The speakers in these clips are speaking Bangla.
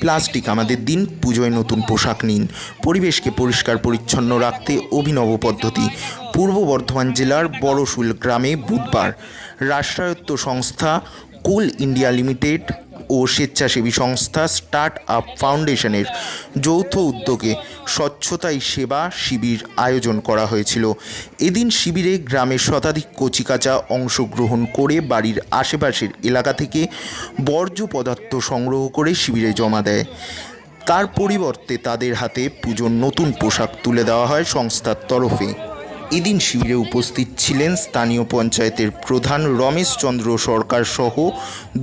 প্লাস্টিক আমাদের দিন, পুজোয় নতুন পোশাক নিন। পরিবেশকে পরিষ্কার, পরিচ্ছন্ন রাখতে অভিনব পদ্ধতি। পূর্ব বর্ধমান জেলার বড়শুল গ্রামে বুধবার রাষ্ট্রায়ত্ত সংস্থা কুল ইন্ডিয়া লিমিটেড ও স্বেচ্ছাসেবী সংস্থা স্টার্ট আপ ফাউন্ডেশনের যৌথ উদ্যোগে স্বচ্ছতাই সেবা শিবির আয়োজন করা হয়েছিল। এদিন শিবিরে গ্রামের শতাধিক কচিকাচা অংশগ্রহণ করে বাড়ির আশেপাশের এলাকা থেকে বর্জ্য পদার্থ সংগ্রহ করে শিবিরে জমা দেয়। তার পরিবর্তে তাদের হাতে পুজোর নতুন পোশাক তুলে দেওয়া হয় সংস্থার তরফে। এদিন শিবিরে উপস্থিত ছিলেন স্থানীয় পঞ্চায়েতের প্রধান রমেশ চন্দ্র সরকার সহ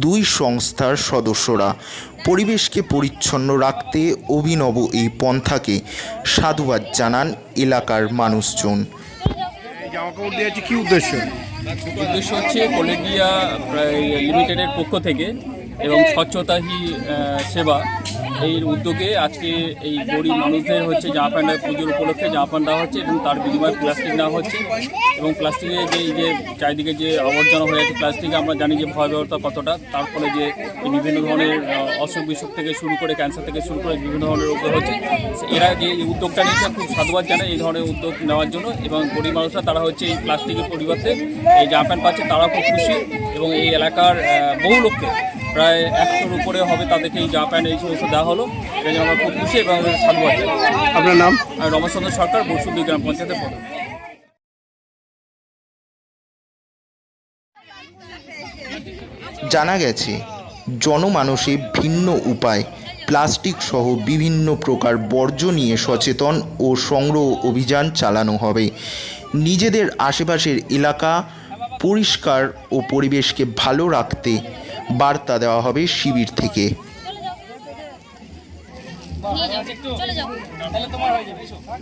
দুই সংস্থার সদস্যরা। পরিবেশকে পরিচ্ছন্ন রাখতে অভিনব এই পন্থাকে সাধুবাদ জানান এলাকার মানুষজন। কি উদ্দেশ্য? উদ্দেশ্য হচ্ছে কোলেডিয়া লিমিটেডের পক্ষ থেকে এবং স্বচ্ছতা হি সেবা এই উদ্যোগে আজকে এই গরিব মানুষদের হচ্ছে জামা প্যান্ট পুজোর উপলক্ষে জামা প্যান্ট দেওয়া হচ্ছে এবং তার বিনিময়ে প্লাস্টিক নেওয়া হচ্ছে এবং প্লাস্টিকের যে যে চারিদিকে যে আবর্জনা হয়ে আছে, প্লাস্টিকে আমরা জানি যে ভয়াবহতা কতটা, তার ফলে যে বিভিন্ন ধরনের অসুখ বিসুখ থেকে শুরু করে ক্যান্সার থেকে শুরু করে বিভিন্ন ধরনের রোগ হচ্ছে এরা যে এই উদ্যোগটা নিয়েছে খুব সাধুবাদ জানায় এই ধরনের উদ্যোগ নেওয়ার জন্য এবং গরিব মানুষরা তারা হচ্ছে এই প্লাস্টিকের পরিবর্তে এই জামা প্যান্ট পাচ্ছে তারা খুব খুশি এবং এই এলাকার বহু লোককে প্রায় একশোর উপরে হবে তাদেরকে এই জামা প্যান্ট এই সমস্ত দেওয়া হলো। এটা জন্য আমরা খুব খুশি এবং সাধুবাদ জানাই। আপনার নাম? রমেশচন্দ্র সরকার বসুদ্ধি গ্রাম পঞ্চায়েতের প্রধান। জানা গেছে জনমানসে ভিন্ন উপায় প্লাস্টিক সহ বিভিন্ন প্রকার বর্জ্য নিয়ে সচেতন ও সংগ্রহ অভিযান চালানো হবে। নিজেদের আশেপাশের এলাকা পরিষ্কার ও পরিবেশকে ভালো রাখতে বার্তা দেওয়া হবে শিবির থেকে।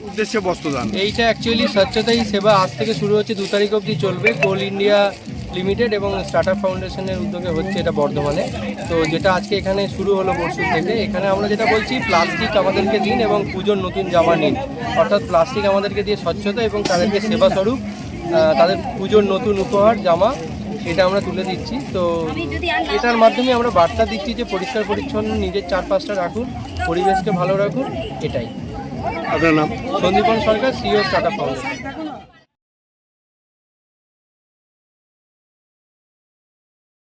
উদ্দেশ্যে বস্ত্রদান এইটা অ্যাকচুয়ালি স্বচ্ছতাই সেবা আজ থেকে শুরু হচ্ছে দু তারিখ অবধি চলবে। কোল ইন্ডিয়া লিমিটেড এবং স্টার্টআপ ফাউন্ডেশনের উদ্যোগে হচ্ছে এটা বর্ধমানে। তো যেটা আজকে এখানে শুরু হলো পরশু থেকে এখানে আমরা যেটা বলছি প্লাস্টিক আমাদেরকে দিন এবং পুজোর নতুন জামা নিন। অর্থাৎ প্লাস্টিক আমাদেরকে দিয়ে স্বচ্ছতা এবং তাদেরকে সেবা স্বরূপ তাদের পুজোর নতুন উপহার জামা এটা আমরা তুলে দিচ্ছি। তো এটার মাধ্যমে আমরা বার্তা দিচ্ছি যে পরিষ্কার পরিচ্ছন্ন নিজের চারপাশটা রাখুন পরিবেশকে ভালো রাখুন এটাই। আপনার নাম? Sandipan Sarkar CEO Tata foundation.